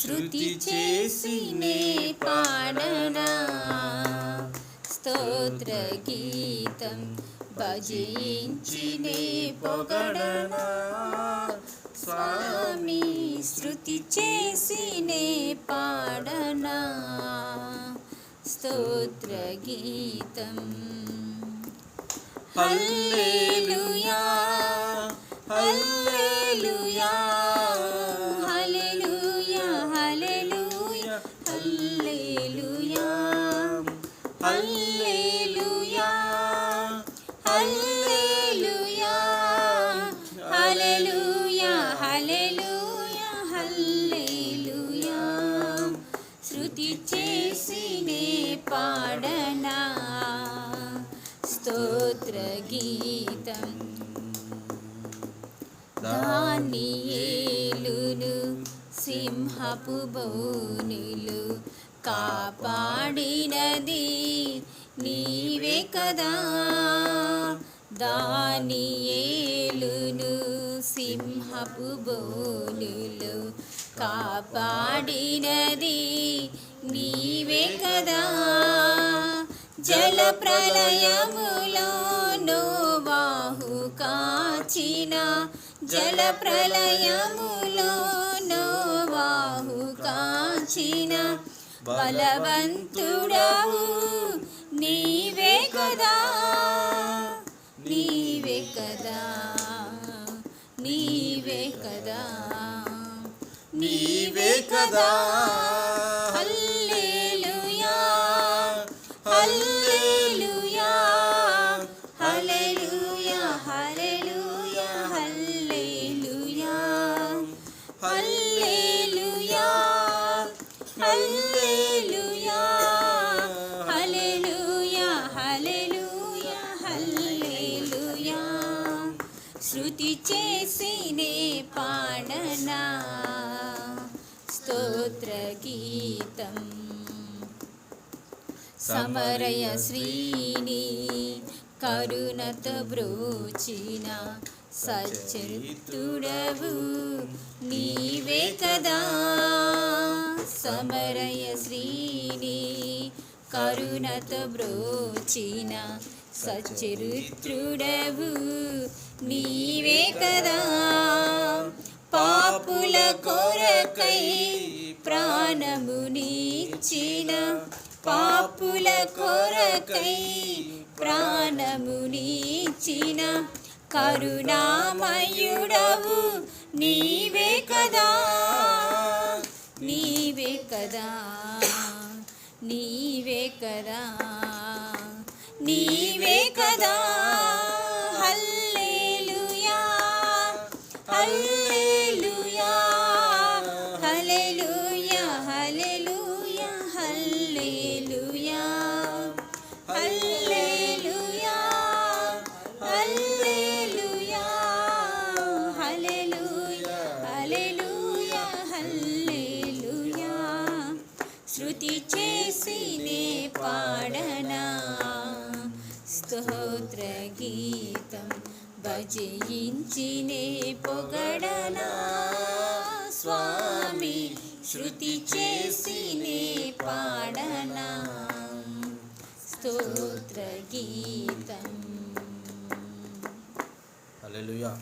శృతి చేసి నే పాడనా? స్తోత్ర గీతం భజించి నే పొగడనా? స్వామి శృతి చేసి నే పాడనా? స్తోత్ర గీతం హల్లెలూయా హల్లెలూయా చేసినే పాడనా? స్తోత్ర గీతం. దానియేలును సింహపు బోనులు కాపాడినది నీవే కదా. దానియేలును సింహపు బోనులు కాపాడినది నీవే కదా. జల ప్రళయములో నోవాహు కాచిన. జల ప్రళయములో నోవాహు కాచిన. బలవంతుడవు నీవే కదా. నీవే కదా. నీవే కదా. నీవే కదా. శృతి చేసినే పాడనా? స్తోత్రగీతం సమరయ శ్రీని కరుణత బ్రోచిన సచ్చరితుడవు. కరుణత బ్రోచిన సచరిత్రుడవు నీవే కదా. పాపుల కొరకై ప్రాణమునిచ్చిన పాపుల కొరకై ప్రాణమునిచ్చిన కరుణామయుడవు నీవే కదా. నీవే కదా. హల్లెలూయా. హల్లెలూయా. హల్లెలూయా హల్లెలూయా హల్లెలూయా. హల్లెలూయా హల్లెలూయా. హల్లెలూయా హల్లెలూయా హల్లెలూయా. శృతి చే స్తోత్రగీతం భజయించినే పొగడనా స్వామి శృతి చేసినే పాడనా? స్తోత్రగీతం. అలెలుయా